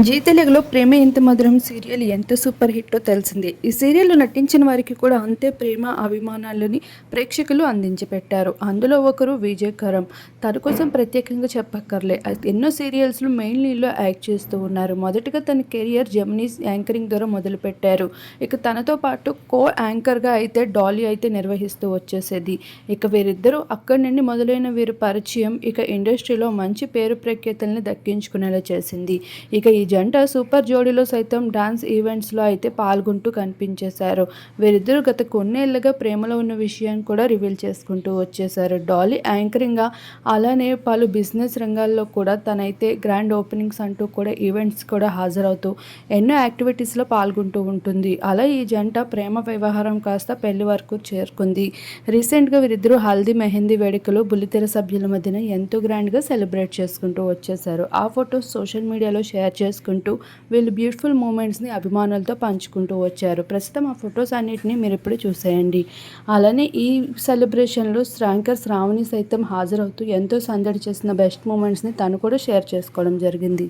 G తెలుగులో ప్రేమ ఎంత మధురం సీరియల్ ఎంత సూపర్ హిట్టో తెలిసిందే. ఈ సీరియల్లో నటించిన వారికి కూడా అంతే ప్రేమ అభిమానాలని ప్రేక్షకులు అందించి పెట్టారు అందులో ఒకరు విజయ్ కరం. తన కోసం ప్రత్యేకంగా చెప్పక్కర్లే. ఎన్నో సీరియల్స్లో మెయిన్ లీడ్లో యాక్ట్ చేస్తూ ఉన్నారు. మొదటగా తన కెరియర్ జెమినీస్ యాంకరింగ్ ద్వారా మొదలుపెట్టారు. ఇక తనతో పాటు కో యాంకర్గా అయితే డాలీ అయితే నిర్వహిస్తూ వచ్చేసేది. ఇక వీరిద్దరూ అక్కడి నుండి మొదలైన వీరి పరిచయం ఇక ఇండస్ట్రీలో మంచి పేరు ప్రఖ్యాతల్ని దక్కించుకునేలా చేసింది. ఇక ఈ జంట సూపర్ జోడీలో సైతం డాన్స్ ఈవెంట్స్లో అయితే పాల్గొంటూ కనిపించేశారు. వీరిద్దరూ గత కొన్నేళ్ళుగా ప్రేమలో ఉన్న విషయాన్ని కూడా రివీల్ చేసుకుంటూ వచ్చేశారు. డాలీ యాంకరింగ్గా అలానే పలు బిజినెస్ రంగాల్లో కూడా తనైతే గ్రాండ్ ఓపెనింగ్స్ అంటూ కూడా ఈవెంట్స్ కూడా హాజరవుతూ ఎన్నో యాక్టివిటీస్లో పాల్గొంటూ ఉంటుంది. అలా ఈ జంట ప్రేమ వ్యవహారం కాస్త పెళ్ళి వరకు చేరుకుంది. రీసెంట్గా వీరిద్దరూ హల్దీ మెహందీ వేడుకలు బుల్లితెర సభ్యుల మధ్యన ఎంతో గ్రాండ్గా సెలబ్రేట్ చేసుకుంటూ వచ్చేసారు ఆ ఫొటోస్ సోషల్ మీడియాలో షేర్ చేసి చేసుకుంటూ వీళ్ళు బ్యూటిఫుల్ మూమెంట్స్ని అభిమానులతో పంచుకుంటూ వచ్చారు. ప్రస్తుతం ఆ ఫొటోస్ అన్నిటిని మీరు ఇప్పుడు చూసేయండి. అలానే ఈ సెలబ్రేషన్లో శ్రాంకర్ శ్రావణి సైతం హాజరవుతూ ఎంతో సందడి చేసిన బెస్ట్ మూమెంట్స్ని తను కూడా షేర్ చేసుకోవడం జరిగింది.